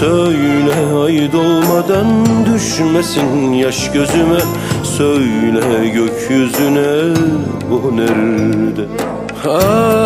Söyle ay doğmadan düşmesin yaş gözüme. Söyle gökyüzüne o nerede? Ay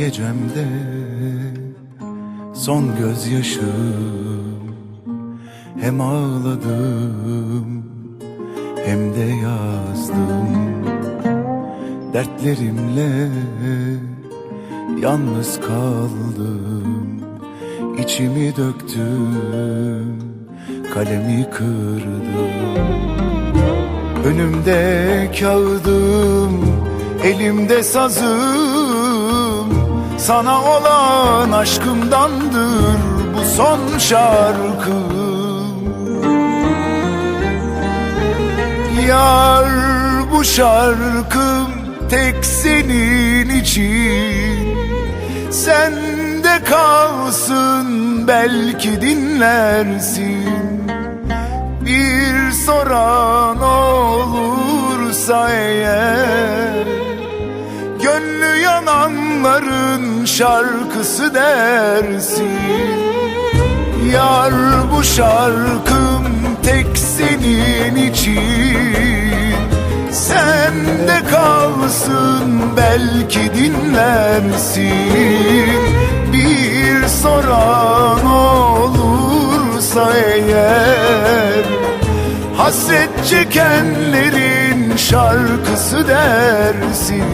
gecemde son gözyaşım. Hem ağladım hem de yazdım. Dertlerimle yalnız kaldım. İçimi döktüm kalemi kırdım. Önümde kağıdım, elimde sazım Sana olan aşkımdandır bu son şarkım Yar bu şarkım tek senin için. Sende kalsın belki dinlersin. Bir soran olursa eğer yananların şarkısı dersin. Yar bu şarkım tek senin için. Sende kalsın belki dinlersin. Bir soran olursa eğer Hasret çekenlerin şarkısı dersin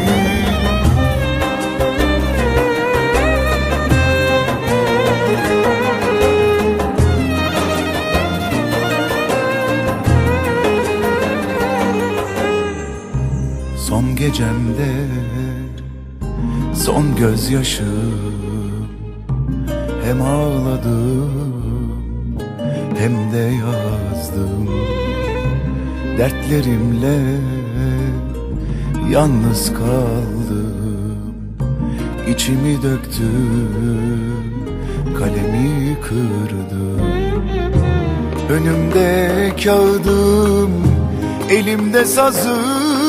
gecemde son gözyaşım Hem ağladım hem de yazdım. Dertlerimle yalnız kaldım. İçimi döktüm kalemi kırdım. Önümde kağıdım, elimde sazım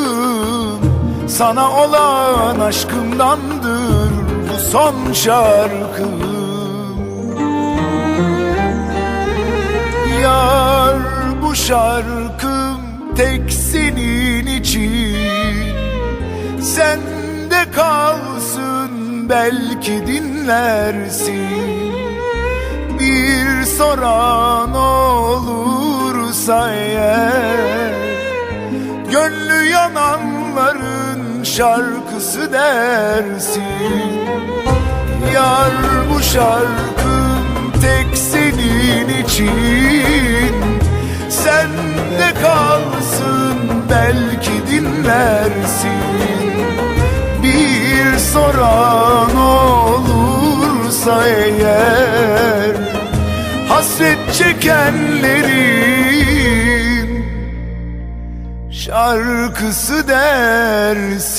Sana olan aşkımdandır bu son şarkım Yar bu şarkım tek senin için. Sen de kalsın belki dinlersin. Bir soran olursa eğer Gönlü yananların şarkısı dersin. Yar bu şarkım tek senin için. Sen de kalsın belki dinlersin. Bir soran olursa eğer Hasret çekenlerin şarkısı dersin